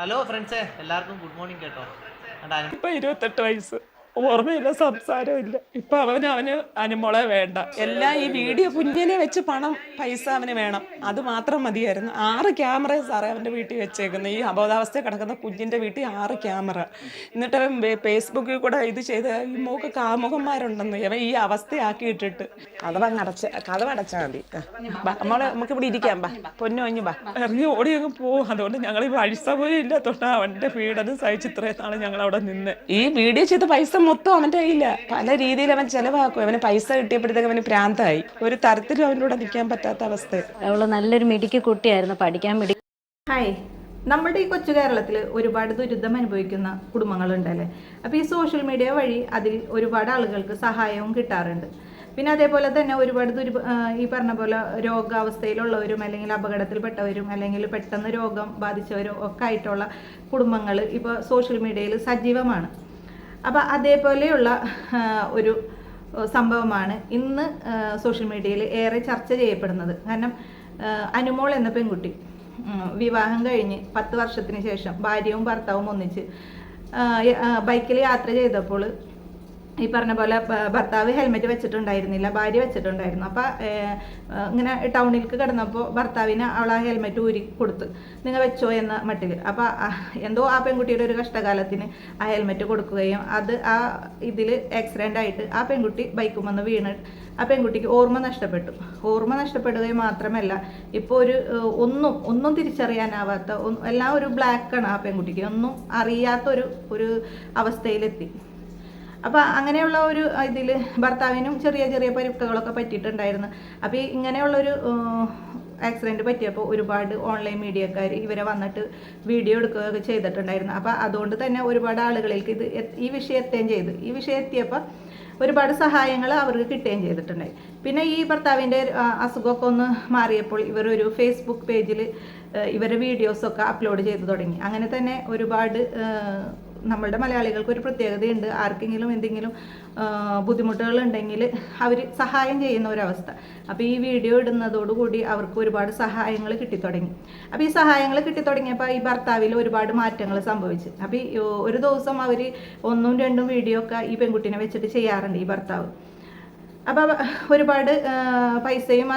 Hello ഫ്രണ്ട്സേ എല്ലാവർക്കും good morning കേട്ടോ. ഇപ്പൊ ഇരുപത്തെട്ട് വയസ്സ്. ഓർമ്മയില്ല സംസാരമില്ല. ഇപ്പൊ അവന് അവന് അനുമോളെ വേണ്ട. എല്ലാം ഈ വീഡിയോ കുഞ്ഞിനെ വെച്ച് പണം പൈസ അവന് വേണം. അത് മാത്രം മതിയായിരുന്നു. ആറ് ക്യാമറ സാറേ അവന്റെ വീട്ടിൽ വെച്ചേക്കുന്നത് ഈ അബോധാവസ്ഥ കിടക്കുന്ന കുഞ്ഞിന്റെ വീട്ടിൽ ആറ് ക്യാമറ. എന്നിട്ട് അവൻ ഫേസ്ബുക്കിൽ കൂടെ ഇത് ചെയ്ത് ഈ മോക്ക് കാമുകന്മാരുണ്ടെന്ന്. അവൻ ഈ അവസ്ഥയാക്കി ഇട്ടിട്ട് കഥവ അടച്ച കഥ അടച്ചാൽ മതി നമ്മളെ നമുക്ക് ഇവിടെ ഇരിക്കാം ബാ. പൊന്നു ഒഞ്ഞു ബാ. ഇറങ്ങി ഓടി അങ്ങ് പോവും അതുകൊണ്ട് ഞങ്ങൾ ഈ വഴി സൗകര്യം ഇല്ലാത്തോണ്ട് അവന്റെ പീഡനം സഹിച്ച് ഇത്രയും നാളെ ഞങ്ങൾ അവിടെ നിന്ന്. ഈ വീഡിയോ ചെയ്ത് പൈസ മൊത്തം അവന്റെ കയ്യില്ല പല രീതിയിൽ അവൻ ചെലവാക്കും. അവന് പൈസ കിട്ടിയപ്പോഴത്തേക്ക് അവന് പ്രാന്തായി ഒരു തരത്തിലും അവനോട് നിൽക്കാൻ പറ്റാത്ത അവസ്ഥ. അവൾ നല്ലൊരു മിടിക്ക് കുട്ടിയായിരുന്നു. പഠിക്കാൻ മിടി ഹായ്. നമ്മുടെ ഈ കൊച്ചു കേരളത്തിൽ ഒരുപാട് ദുരിതം അനുഭവിക്കുന്ന കുടുംബങ്ങളുണ്ടല്ലേ? അപ്പോൾ ഈ സോഷ്യൽ മീഡിയ വഴി അതിൽ ഒരുപാട് ആളുകൾക്ക് സഹായവും കിട്ടാറുണ്ട്. പിന്നെ അതേപോലെ തന്നെ ഒരുപാട് ദുരി ഈ പറഞ്ഞ പോലെ രോഗാവസ്ഥയിലുള്ളവരും അല്ലെങ്കിൽ അപകടത്തിൽപ്പെട്ടവരും അല്ലെങ്കിൽ പെട്ടെന്ന് രോഗം ബാധിച്ചവരും ഒക്കെ ആയിട്ടുള്ള കുടുംബങ്ങൾ ഇപ്പോൾ സോഷ്യൽ മീഡിയയിൽ സജീവമാണ്. അപ്പോൾ അതേപോലെയുള്ള ഒരു സംഭവമാണ് ഇന്ന് സോഷ്യൽ മീഡിയയിൽ ഏറെ ചർച്ച ചെയ്യപ്പെടുന്നത്. കാരണം അനുമോൾ എന്ന പെൺകുട്ടി വിവാഹം കഴിഞ്ഞ് പത്ത് വർഷത്തിന് ശേഷം ഭാര്യയും ഭർത്താവും ഒന്നിച്ച് ബൈക്കിൽ യാത്ര ചെയ്തപ്പോൾ ഈ പറഞ്ഞ പോലെ ഭർത്താവ് ഹെൽമെറ്റ് വെച്ചിട്ടുണ്ടായിരുന്നില്ല ഭാര്യ വെച്ചിട്ടുണ്ടായിരുന്നു. അപ്പം ഇങ്ങനെ ടൗണിലേക്ക് കിടന്നപ്പോൾ ഭർത്താവിന് അവൾ ആ ഹെൽമെറ്റ് ഊരി കൊടുത്ത് നിങ്ങൾ വെച്ചോ എന്ന മട്ടിൽ അപ്പം എന്തോ ആ പെൺകുട്ടിയുടെ ഒരു കഷ്ടകാലത്തിന് ആ ഹെൽമെറ്റ് കൊടുക്കുകയും അത് ആ ഇതിൽ ആക്സിഡന്റ് ആയിട്ട് ആ പെൺകുട്ടി ബൈക്കും വന്ന് വീണ്. ആ പെൺകുട്ടിക്ക് ഓർമ്മ നഷ്ടപ്പെട്ടു. ഓർമ്മ നഷ്ടപ്പെടുകയും മാത്രമല്ല ഇപ്പോൾ ഒരു ഒന്നും ഒന്നും തിരിച്ചറിയാനാവാത്ത എല്ലാം ഒരു ബ്ലാക്കാണ് ആ പെൺകുട്ടിക്ക്. ഒന്നും അറിയാത്തൊരു ഒരു അവസ്ഥയിലെത്തി. അപ്പോൾ അങ്ങനെയുള്ള ഒരു ഇതിൽ ഭർത്താവിനും ചെറിയ ചെറിയ പരിക്കുകളൊക്കെ പറ്റിയിട്ടുണ്ടായിരുന്നു. അപ്പോൾ ഇങ്ങനെയുള്ളൊരു ആക്സിഡന്റ് പറ്റിയപ്പോൾ ഒരുപാട് ഓൺലൈൻ മീഡിയക്കാർ ഇവരെ വന്നിട്ട് വീഡിയോ എടുക്കുകയൊക്കെ ചെയ്തിട്ടുണ്ടായിരുന്നു. അപ്പോൾ അതുകൊണ്ട് തന്നെ ഒരുപാട് ആളുകളിലേക്ക് ഇത് ഈ വിഷയം എത്തുകയും ചെയ്തു. ഈ വിഷയം എത്തിയപ്പോൾ ഒരുപാട് സഹായങ്ങൾ അവർക്ക് കിട്ടുകയും ചെയ്തിട്ടുണ്ടായി. പിന്നെ ഈ ഭർത്താവിന്റെ അസുഖമൊക്കെ ഒന്ന് മാറിയപ്പോൾ ഇവരൊരു ഫേസ്ബുക്ക് പേജിൽ ഇവരുടെ വീഡിയോസൊക്കെ അപ്ലോഡ് ചെയ്തു തുടങ്ങി. അങ്ങനെ തന്നെ ഒരുപാട് നമ്മളുടെ മലയാളികൾക്ക് ഒരു പ്രത്യേകതയുണ്ട്. ആർക്കെങ്കിലും എന്തെങ്കിലും ബുദ്ധിമുട്ടുകൾ ഉണ്ടെങ്കിൽ അവർ സഹായം ചെയ്യുന്ന ഒരവസ്ഥ. അപ്പോൾ ഈ വീഡിയോ ഇടുന്നതോടുകൂടി അവർക്ക് ഒരുപാട് സഹായങ്ങൾ കിട്ടിത്തുടങ്ങി. അപ്പോൾ ഈ സഹായങ്ങൾ കിട്ടിത്തുടങ്ങിയപ്പോൾ ഈ ഭർത്താവിൽ ഒരുപാട് മാറ്റങ്ങൾ സംഭവിച്ചു. അപ്പോൾ ഒരു ദിവസം അവർ ഒന്നും രണ്ടും വീഡിയോ ഒക്കെ ഈ പെൺകുട്ടീനെ വെച്ചിട്ട് ചെയ്യാറുണ്ട് ഈ ഭർത്താവ്. അപ്പോൾ ഒരുപാട് പൈസയും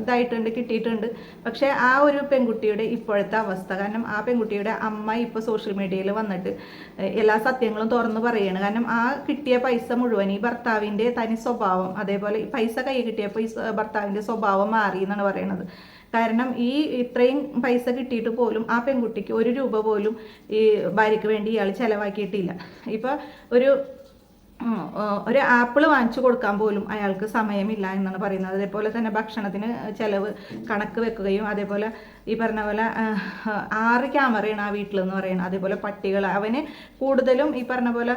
ഇതായിട്ടുണ്ട് കിട്ടിയിട്ടുണ്ട്. പക്ഷേ ആ ഒരു പെൺകുട്ടിയുടെ ഇപ്പോഴത്തെ അവസ്ഥ കാരണം ആ പെൺകുട്ടിയുടെ അമ്മ ഇപ്പോൾ സോഷ്യൽ മീഡിയയിൽ വന്നിട്ട് എല്ലാ സത്യങ്ങളും തുറന്നു പറയുകയാണ് കാരണം ആ കിട്ടിയ പൈസ മുഴുവൻ ഈ ഭർത്താവിന്റെ തനി സ്വഭാവം അതേപോലെ പൈസ കൈ കിട്ടിയപ്പോൾ ഈ ഭർത്താവിന്റെ സ്വഭാവം മാറി എന്നാണ് പറയുന്നത് കാരണം ഈ ഇത്രയും പൈസ കിട്ടിയിട്ട് പോലും ആ പെൺകുട്ടിക്ക് ഒരു രൂപ പോലും ഈ ഭാര്യയ്ക്ക് വേണ്ടി ഇയാൾ ചിലവാക്കിയിട്ടില്ല. ഇപ്പോൾ ഒരു ഒരു ആപ്പിൾ വാങ്ങിച്ചു കൊടുക്കാൻ പോലും അയാൾക്ക് സമയമില്ല എന്നാണ് പറയുന്നത്. അതേപോലെ തന്നെ ഭക്ഷണത്തിന് ചിലവ് കണക്ക് വെക്കുകയും അതേപോലെ ഈ പറഞ്ഞ പോലെ ആറ് ക്യാമറയാണ് ആ വീട്ടിലെന്ന് പറയുന്നത്. അതേപോലെ പട്ടികൾ അവന് കൂടുതലും ഈ പറഞ്ഞ പോലെ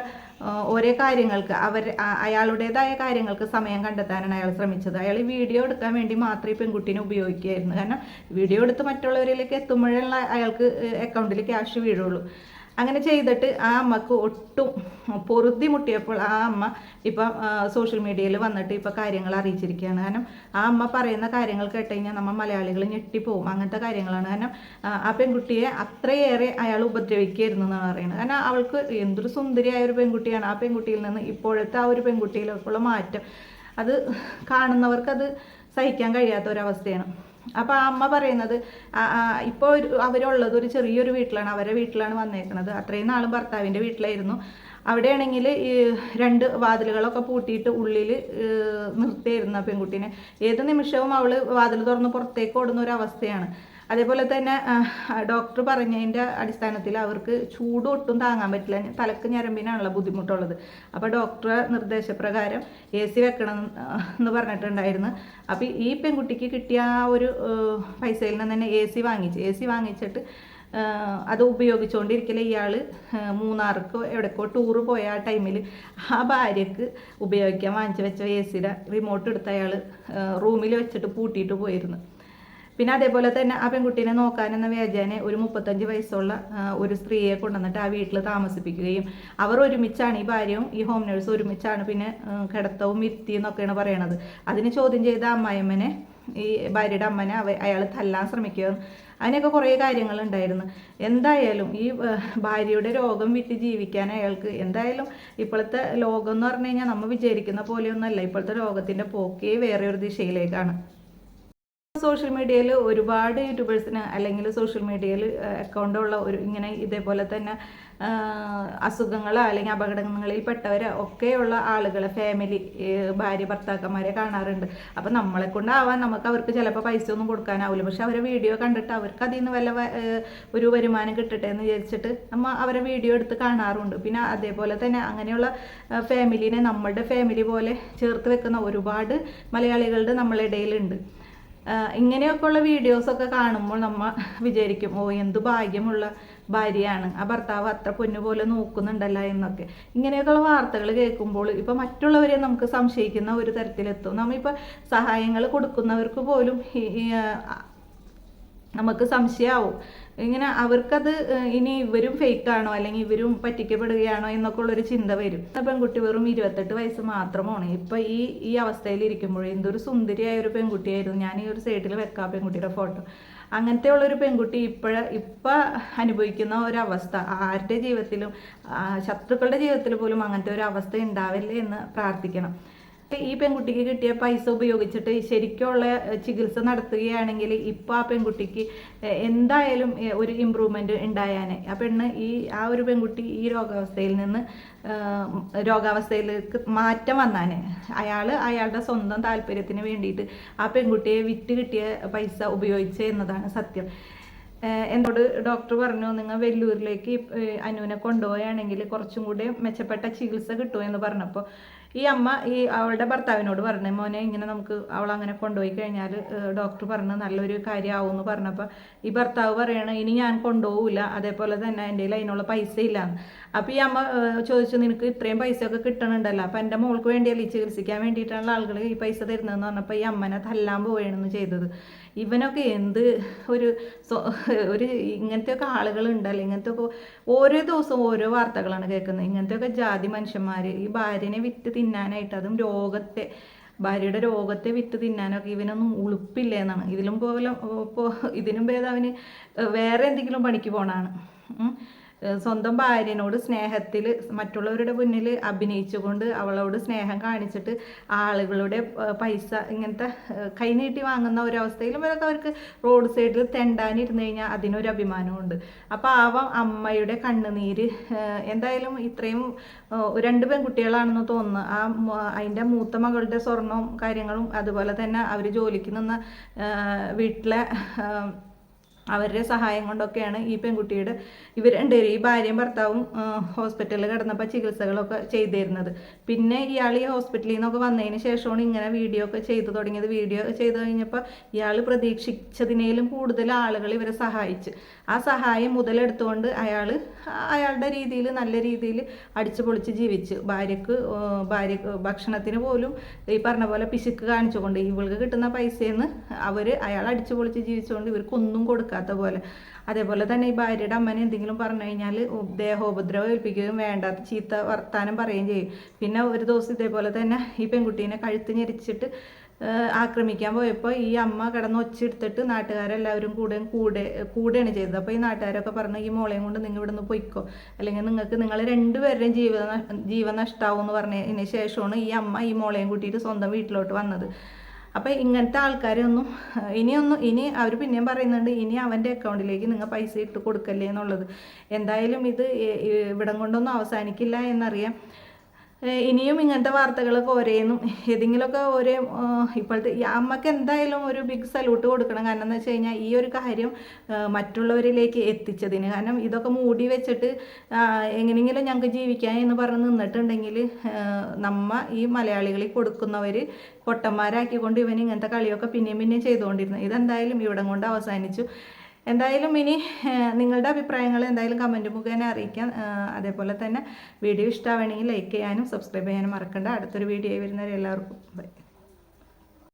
ഓരോ കാര്യങ്ങൾക്ക് അവർ അയാളുടേതായ കാര്യങ്ങൾക്ക് സമയം കണ്ടെത്താനാണ് അയാൾ ശ്രമിച്ചത്. അയാൾ ഈ വീഡിയോ എടുക്കാൻ വേണ്ടി മാത്രം ഈ പെൺകുട്ടീനെ ഉപയോഗിക്കുകയായിരുന്നു. കാരണം വീഡിയോ എടുത്ത് മറ്റുള്ളവരിലേക്ക് എത്തുമ്പോഴുള്ള അയാൾക്ക് അക്കൗണ്ടിൽ ക്യാഷ് വീഴുള്ളൂ. അങ്ങനെ ചെയ്തിട്ട് ആ അമ്മയ്ക്ക് ഒട്ടും പൊറുതി മുട്ടിയപ്പോൾ ആ അമ്മ ഇപ്പം സോഷ്യൽ മീഡിയയിൽ വന്നിട്ട് ഇപ്പം കാര്യങ്ങൾ അറിയിച്ചിരിക്കുകയാണ്. കാരണം ആ അമ്മ പറയുന്ന കാര്യങ്ങൾ കേട്ട് കഴിഞ്ഞാൽ നമ്മൾ മലയാളികൾ ഞെട്ടിപ്പോവും. അങ്ങനത്തെ കാര്യങ്ങളാണ്. കാരണം ആ, പെൺകുട്ടിയെ അത്രയേറെ അയാൾ ഉപദ്രവിക്കുകയായിരുന്നു എന്നാണ് പറയുന്നത്. കാരണം അവൾക്ക് എന്തൊരു സുന്ദരിയായ ഒരു പെൺകുട്ടിയാണ്. ആ പെൺകുട്ടിയിൽ നിന്ന് ഇപ്പോഴത്തെ ആ ഒരു പെൺകുട്ടിയിലേക്കുള്ള മാറ്റം. അത് കാണുന്നവർക്കത് സഹിക്കാൻ കഴിയാത്ത ഒരവസ്ഥയാണ്. അപ്പോൾ ആ അമ്മ പറയുന്നത് ഇപ്പോൾ അവരുള്ളത് ഒരു ചെറിയൊരു വീട്ടിലാണ് അവരുടെ വീട്ടിലാണ് വന്നേക്കുന്നത് അത്രയും നാളും ഭർത്താവിന്റെ വീട്ടിലായിരുന്നു. അവിടെയാണെങ്കിൽ ഈ രണ്ട് വാതിലുകളൊക്കെ പൂട്ടിയിട്ട് ഉള്ളിൽ നിർത്തിയിരുന്ന പെൺകുട്ടീനെ. ഏത് നിമിഷവും അവൾ വാതിൽ തുറന്ന് പുറത്തേക്ക് ഓടുന്ന ഒരു അവസ്ഥയാണ്. അതേപോലെ തന്നെ ഡോക്ടർ പറഞ്ഞതിന്റെ അടിസ്ഥാനത്തിൽ അവർക്ക് ചൂട് ഒട്ടും താങ്ങാൻ പറ്റില്ല. തലക്ക് ഞരമ്പിനാണല്ലോ ബുദ്ധിമുട്ടുള്ളത്. അപ്പോൾ ഡോക്ടർ നിർദ്ദേശപ്രകാരം എ സി വെക്കണം എന്ന് പറഞ്ഞിട്ടുണ്ടായിരുന്നു. അപ്പോൾ ഈ പെൺകുട്ടിക്ക് കിട്ടിയ ആ ഒരു പൈസയിൽ നിന്ന് തന്നെ എ സി വാങ്ങിച്ച് എ സി വാങ്ങിച്ചിട്ട് അത് ഉപയോഗിച്ചുകൊണ്ടിരിക്കൽ ഇയാൾ മൂന്നാർക്ക് എവിടേക്കോ ടൂറ് പോയ ആ ടൈമിൽ ആ ഭാര്യക്ക് ഉപയോഗിക്കാൻ വാങ്ങിച്ചു വെച്ച എ സിയുടെ റിമോട്ട് എടുത്ത് അയാൾ റൂമിൽ വെച്ചിട്ട് പൂട്ടിയിട്ട് പോയിരുന്നു. പിന്നെ അതേപോലെ തന്നെ ആ പെൺകുട്ടീനെ നോക്കാനെന്ന വ്യാജേനെ ഒരു മുപ്പത്തഞ്ച് വയസ്സുള്ള ഒരു സ്ത്രീയെ കൊണ്ടുവന്നിട്ട് ആ വീട്ടിൽ താമസിപ്പിക്കുകയും അവർ ഒരുമിച്ചാണ് ഈ ഭാര്യയും ഈ ഹോം നേഴ്സും ഒരുമിച്ചാണ് പിന്നെ കിടത്തവും ഇരുത്തി എന്നൊക്കെയാണ് പറയണത്. അതിന് ചോദ്യം ചെയ്ത അമ്മായിമ്മനെ ഈ ഭാര്യയുടെ അമ്മനെ അവ അയാൾ തല്ലാൻ ശ്രമിക്കുക. അതിനൊക്കെ കുറേ കാര്യങ്ങൾ ഉണ്ടായിരുന്നു. എന്തായാലും ഈ ഭാര്യയുടെ രോഗം വിറ്റ് ജീവിക്കാൻ അയാൾക്ക് എന്തായാലും ഇപ്പോഴത്തെ ലോകം എന്ന് പറഞ്ഞു കഴിഞ്ഞാൽ നമ്മൾ വിചാരിക്കുന്ന പോലെയൊന്നുമല്ല. ഇപ്പോഴത്തെ ലോകത്തിന്റെ പോക്കേ വേറെ ഒരു ദിശയിലേക്കാണ്. സോഷ്യൽ മീഡിയയിൽ ഒരുപാട് യൂട്യൂബേഴ്സിന് അല്ലെങ്കിൽ സോഷ്യൽ മീഡിയയിൽ അക്കൗണ്ടുള്ള ഒരു ഇങ്ങനെ ഇതേപോലെ തന്നെ അസുഖങ്ങളോ അല്ലെങ്കിൽ അപകടങ്ങളിൽ പെട്ടവരോ ഒക്കെയുള്ള ആളുകളെ ഫാമിലി ഭാര്യ ഭർത്താക്കന്മാരെ കാണാറുണ്ട്. അപ്പം നമ്മളെ കൊണ്ടാവാൻ നമുക്ക് അവർക്ക് ചിലപ്പോൾ പൈസ ഒന്നും കൊടുക്കാനാവില്ല പക്ഷെ അവരെ വീഡിയോ കണ്ടിട്ട് അവർക്ക് അതിൽ നിന്ന് വല്ല ഒരു വരുമാനം കിട്ടട്ടെ എന്ന് വിചാരിച്ചിട്ട് നമ്മൾ അവരെ വീഡിയോ എടുത്ത് കാണാറുണ്ട്. പിന്നെ അതേപോലെ തന്നെ അങ്ങനെയുള്ള ഫാമിലിനെ നമ്മളുടെ ഫാമിലി പോലെ ചേർത്ത് വെക്കുന്ന ഒരുപാട് മലയാളികളുടെ നമ്മളിടയിലുണ്ട് ഇങ്ങനെയൊക്കെയുള്ള വീഡിയോസൊക്കെ കാണുമ്പോൾ നമ്മൾ വിചാരിക്കും ഓ എന്ത് ഭാഗ്യമുള്ള ഭാര്യയാണ്. ആ ഭർത്താവ് അത്ര പൊന്നു പോലെ നോക്കുന്നുണ്ടല്ല എന്നൊക്കെ. ഇങ്ങനെയൊക്കെയുള്ള വാർത്തകൾ കേൾക്കുമ്പോൾ ഇപ്പൊ മറ്റുള്ളവരെ നമുക്ക് സംശയിക്കുന്ന ഒരു തരത്തിലെത്തും. നമ്മളിപ്പോൾ സഹായങ്ങൾ കൊടുക്കുന്നവർക്ക് പോലും നമുക്ക് സംശയമാവും ഇങ്ങനെ അവർക്കത് ഇനി ഇവരും ഫേക്ക് ആണോ അല്ലെങ്കിൽ ഇവരും പറ്റിക്കപ്പെടുകയാണോ എന്നൊക്കെ ഉള്ളൊരു ചിന്ത വരും. ആ പെൺകുട്ടി വെറും ഇരുപത്തെട്ട് വയസ്സ് മാത്രമാണ്. ഇപ്പൊ ഈ ഈ അവസ്ഥയിൽ ഇരിക്കുമ്പോൾ എന്തൊരു സുന്ദരിയായ ഒരു പെൺകുട്ടിയായിരുന്നു. ഞാൻ ഈ ഒരു സൈഡിൽ വെക്കാം പെൺകുട്ടിയുടെ ഫോട്ടോ. അങ്ങനത്തെ ഉള്ളൊരു പെൺകുട്ടി ഇപ്പോഴ ഇപ്പം അനുഭവിക്കുന്ന ഒരവസ്ഥ. ആരുടെ ജീവിതത്തിലും ശത്രുക്കളുടെ ജീവിതത്തിൽ പോലും അങ്ങനത്തെ ഒരു അവസ്ഥ ഉണ്ടാവില്ലേ എന്ന് പ്രാർത്ഥിക്കണം. ഈ പെൺകുട്ടിക്ക് കിട്ടിയ പൈസ ഉപയോഗിച്ചിട്ട് ശരിക്കുള്ള ചികിത്സ നടത്തുകയാണെങ്കിൽ ഇപ്പോൾ ആ പെൺകുട്ടിക്ക് എന്തായാലും ഒരു ഇമ്പ്രൂവ്മെന്റ് ഉണ്ടായാനെ. ആ പെണ്ണ് ഈ ആ ഒരു പെൺകുട്ടി ഈ രോഗാവസ്ഥയിൽ നിന്ന് രോഗാവസ്ഥയിലേക്ക് മാറ്റം വന്നാനെ. അയാൾ അയാളുടെ സ്വന്തം താല്പര്യത്തിന് വേണ്ടിയിട്ട് ആ പെൺകുട്ടിയെ വിറ്റ് കിട്ടിയ പൈസ ഉപയോഗിച്ച് എന്നതാണ് സത്യം. എന്നോട് ഡോക്ടർ പറഞ്ഞു നിങ്ങൾ വെല്ലൂരിലേക്ക് അനുവിനെ കൊണ്ടുപോവുകയാണെങ്കിൽ കുറച്ചും കൂടി മെച്ചപ്പെട്ട ചികിത്സ കിട്ടുമെന്ന് പറഞ്ഞപ്പോൾ ഈ അമ്മ ഈ അവളുടെ ഭർത്താവിനോട് പറഞ്ഞു മോനെ ഇങ്ങനെ നമുക്ക് അവൾ അങ്ങനെ കൊണ്ടുപോയി കഴിഞ്ഞാൽ ഡോക്ടർ പറഞ്ഞു നല്ലൊരു കാര്യമാവും എന്ന് പറഞ്ഞപ്പോൾ ഈ ഭർത്താവ് പറയണ ഇനി ഞാൻ കൊണ്ടുപോകില്ല അതേപോലെ തന്നെ എന്റെ കയ്യിൽ അതിനുള്ള പൈസ ഇല്ലാന്ന് അപ്പോൾ ഈ അമ്മ ചോദിച്ചു നിനക്ക് ഇത്രയും പൈസയൊക്കെ കിട്ടണുണ്ടല്ലോ അപ്പോൾ എന്റെ മോൾക്ക് വേണ്ടിയല്ലേ ചികിത്സിക്കാൻ വേണ്ടിയിട്ടാണ് ആളുകൾ ഈ പൈസ തരുന്നതെന്ന് പറഞ്ഞപ്പോൾ ഈ അമ്മനെ തല്ലാൻ പോവുകയാണെന്ന് ചെയ്തത്. ഇവനൊക്കെ എന്ത് ഒരു ഒരു ഇങ്ങനത്തെയൊക്കെ ആളുകളുണ്ടല്ലോ ഇങ്ങനത്തെയൊക്കെ ഓരോ ദിവസവും ഓരോ വാർത്തകളാണ് കേൾക്കുന്നത്. ഇങ്ങനത്തെയൊക്കെ ജാതി മനുഷ്യന്മാർ ഈ ഭാര്യനെ വിറ്റ് തിന്നാനായിട്ട് അതും രോഗത്തെ ഭാര്യയുടെ രോഗത്തെ വിറ്റ് തിന്നാനൊക്കെ ഇവനൊന്നും ഉളുപ്പില്ല എന്നാണ് ഇതിലും പോലെ ഇതിനും ഭേദം അവന് വേറെ എന്തെങ്കിലും പണിക്ക്. ഏഹ് സ്വന്തം ഭാര്യനോട് സ്നേഹത്തിൽ മറ്റുള്ളവരുടെ മുന്നിൽ അഭിനയിച്ചുകൊണ്ട് അവളോട് സ്നേഹം കാണിച്ചിട്ട് ആളുകളുടെ പൈസ ഇങ്ങനത്തെ കൈനീട്ടി വാങ്ങുന്ന ഒരവസ്ഥയിലും ഇവരൊക്കെ അവർക്ക് റോഡ് സൈഡിൽ തെണ്ടാനിരുന്നു കഴിഞ്ഞാൽ അതിനൊരു അഭിമാനമുണ്ട് അപ്പോൾ ആവ അമ്മയുടെ കണ്ണുനീര് എന്തായാലും ഇത്രയും രണ്ട് പെൺകുട്ടികളാണെന്ന് തോന്നുന്നു. ആ അതിന്റെ മൂത്ത മകളുടെ സ്വർണവും കാര്യങ്ങളും അതുപോലെ തന്നെ അവർ ജോലിക്ക് നിന്ന വീട്ടിലെ അവരുടെ സഹായം കൊണ്ടൊക്കെയാണ് ഈ പെൺകുട്ടിയുടെ ഇവർ രണ്ടുപേരും ഈ ഭാര്യയും ഭർത്താവും ഹോസ്പിറ്റലിൽ കിടന്നപ്പോൾ ചികിത്സകളൊക്കെ ചെയ്തിരുന്നത്. പിന്നെ ഇയാൾ ഈ ഹോസ്പിറ്റലിൽ നിന്നൊക്കെ വന്നതിന് ശേഷമാണ് ഇങ്ങനെ വീഡിയോ ഒക്കെ ചെയ്തു തുടങ്ങിയത്. വീഡിയോ ചെയ്തു കഴിഞ്ഞപ്പോൾ ഇയാൾ പ്രതീക്ഷിച്ചതിനേലും കൂടുതൽ ആളുകൾ ഇവരെ സഹായിച്ച്. ആ സഹായം മുതലെടുത്തുകൊണ്ട് അയാൾ അയാളുടെ രീതിയിൽ നല്ല രീതിയിൽ അടിച്ചു പൊളിച്ച് ജീവിച്ച്. ഭാര്യക്ക് ഭാര്യ ഭക്ഷണത്തിന് പോലും ഈ പറഞ്ഞ പോലെ പിശുക്ക് കാണിച്ചുകൊണ്ട് ഇവൾക്ക് കിട്ടുന്ന പൈസയിൽ നിന്ന് അവർ അയാൾ അടിച്ചു പൊളിച്ച് ജീവിച്ചുകൊണ്ട് ഇവർക്കൊന്നും കൊടുക്കാത്ത പോലെ. അതേപോലെ തന്നെ ഈ ഭാര്യയുടെ അമ്മനെ എന്തെങ്കിലും പറഞ്ഞു കഴിഞ്ഞാൽ ദേഹോപദ്രവം ഏൽപ്പിക്കുകയും വേണ്ടാത്ത ചീത്ത വർത്താനം പറയുകയും ചെയ്യും. പിന്നെ ഒരു ദിവസം ഇതേപോലെ തന്നെ ഈ പെൺകുട്ടീനെ കഴുത്ത് ഞെരിച്ചിട്ട് ആക്രമിക്കാൻ പോയപ്പോൾ ഈ അമ്മ കിടന്ന് ഒച്ചെടുത്തിട്ട് നാട്ടുകാരെല്ലാവരും കൂടെ കൂടെ കൂടെയാണ് ചെയ്തത്. അപ്പോൾ ഈ നാട്ടുകാരൊക്കെ പറഞ്ഞു ഈ മോളെയും കൊണ്ട് നിങ്ങൾ ഇവിടുന്ന് പൊയ്ക്കോ. അല്ലെങ്കിൽ നിങ്ങൾക്ക് നിങ്ങൾ രണ്ടുപേരുടെയും ജീവ ജീവൻ നഷ്ടാവും എന്ന് പറഞ്ഞതിന് ശേഷമാണ് ഈ അമ്മ ഈ മോളെയും കൂട്ടിയിട്ട് സ്വന്തം വീട്ടിലോട്ട് വന്നത്. അപ്പോൾ ഇങ്ങനത്തെ ആൾക്കാരൊന്നും ഇനിയൊന്നും ഇനി അവർ പിന്നെയും പറയുന്നുണ്ട് ഇനി അവന്റെ അക്കൗണ്ടിലേക്ക് നിങ്ങൾ പൈസ ഇട്ട് കൊടുക്കല്ലേ എന്നുള്ളത്. എന്തായാലും ഇത് ഇവിടം കൊണ്ടൊന്നും അവസാനിക്കില്ല എന്നറിയാം. ഇനിയും ഇങ്ങനത്തെ വാർത്തകളൊക്കെ ഒരേന്നും ഏതെങ്കിലുമൊക്കെ ഏഹ് ഇപ്പോഴത്തെ അമ്മയ്ക്ക് എന്തായാലും ഒരു ബിഗ് സല്യൂട്ട് കൊടുക്കണം. കാരണം എന്ന് വെച്ച് കഴിഞ്ഞാൽ ഈ ഒരു കാര്യം മറ്റുള്ളവരിലേക്ക് എത്തിച്ചതിന്. കാരണം ഇതൊക്കെ മൂടി വെച്ചിട്ട് എങ്ങനെയെങ്കിലും ഞങ്ങൾക്ക് ജീവിക്കാൻ എന്ന് പറഞ്ഞ് നിന്നിട്ടുണ്ടെങ്കിൽ നമ്മ ഈ മലയാളികളിൽ കൊടുക്കുന്നവർ പൊട്ടന്മാരാക്കിക്കൊണ്ട് ഇവൻ ഇങ്ങനത്തെ കളിയൊക്കെ പിന്നെയും പിന്നെയും ചെയ്തുകൊണ്ടിരുന്നു. ഇതെന്തായാലും ഇവിടം കൊണ്ട് അവസാനിച്ചു. എന്തായാലും ഇനി നിങ്ങളുടെ അഭിപ്രായങ്ങൾ എന്തായാലും കമന്റ് മുഖേന അറിയിക്കാം. അതേപോലെ തന്നെ വീഡിയോ ഇഷ്ടമാണെങ്കിൽ ലൈക്ക് ചെയ്യാനും സബ്സ്ക്രൈബ് ചെയ്യാനും മറക്കണ്ട. അടുത്തൊരു വീഡിയോ വരുന്നവരെ എല്ലാവർക്കും ബൈ